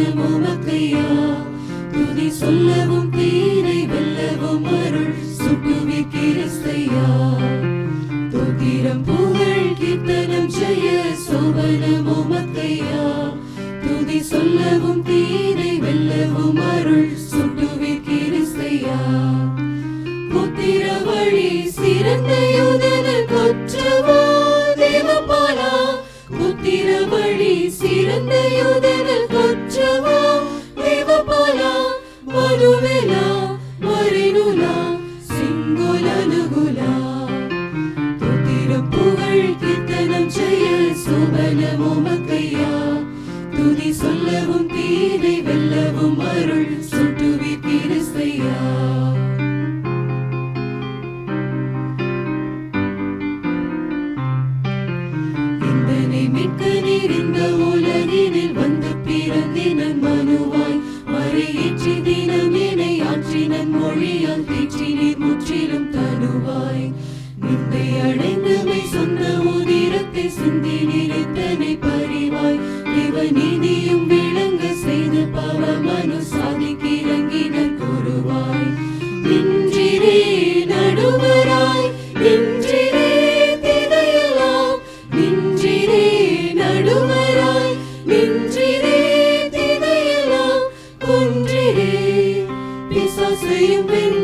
தினம் உமக்கையா துதி சொல்லவும் தீரை வெல்லவும் அருள் சுட்டுவி கிறிஸ்தையா? தோத்திரம் புகழ் கீர்த்தனம் ஜெய சோபனம் உமக்கையா துதி சொல்லவும் தீரை வெல்லவும் அருள் சுட்டுவி கிறிஸ்தையா? புத்திர வழி சிறந்த யோதன கொற்றவா? தேவபாலா புத்திர வழி சிறந்த யோதன உமக்கையா துதி சொல்லவும் தீதை வெல்லவும் அருள் சுட்டுவி கிறிஸ்தையா. இந்தனை மிக்க நீர் இந்த உலகினில் வந்து பிறந்தினன் மனுவாய் மறையேற்றி ஆற்றினன் மொழியால் முற்றிலும் பவ மனு சாதிக்கிறங்கினர் கூறுவாய் நின்றிரே நடுவராய் நின்றிரே திதையலாம். நின்றிரே நடுவராய் நின்றிரே திதையலாம். பிசாசையும் பெண்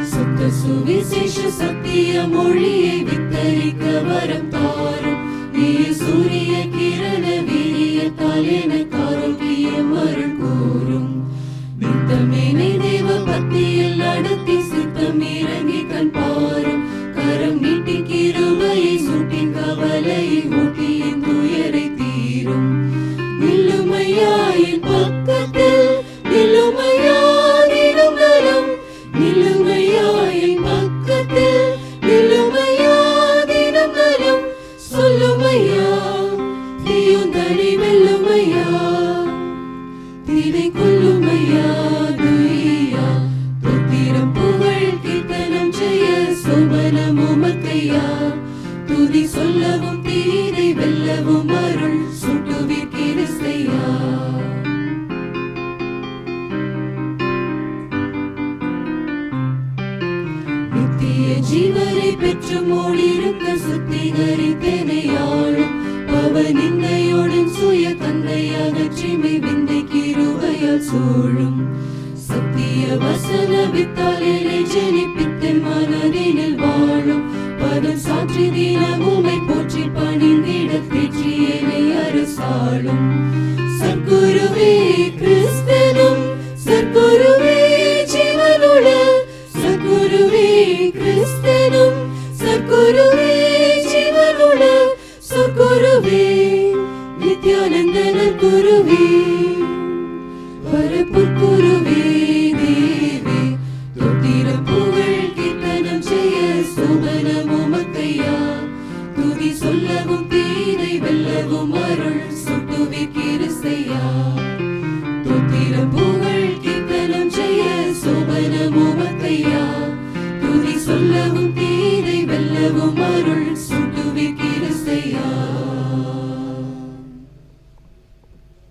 சுத்த சுவிசேஷ சத்திய மொழியை வித்தரிக்க வரம் தாரும். நீ சூரிய கிரண வீரியத்தால் எனக்கு ஆரோக்கியம் அருள் கூறும். வித்தமேனை உமக்கையா துதி சொல்லவும் தீதை வெல்லவும் அருள் சுட்டுவிர் கிறிஸ்தையா? நித்திய ஜீவனை பெற்று மூடிருக்க சுத்திகரித்தனையாளும் அவன் இன்னையோடும் சுய தந்தையாக சிமை விந்தை கிருபையால் சூழும். சத்திய வசன வித்தாலே என்னை பதம் சாற்றி சொல்லவும் தீதை வெல்லவும் அருள். சு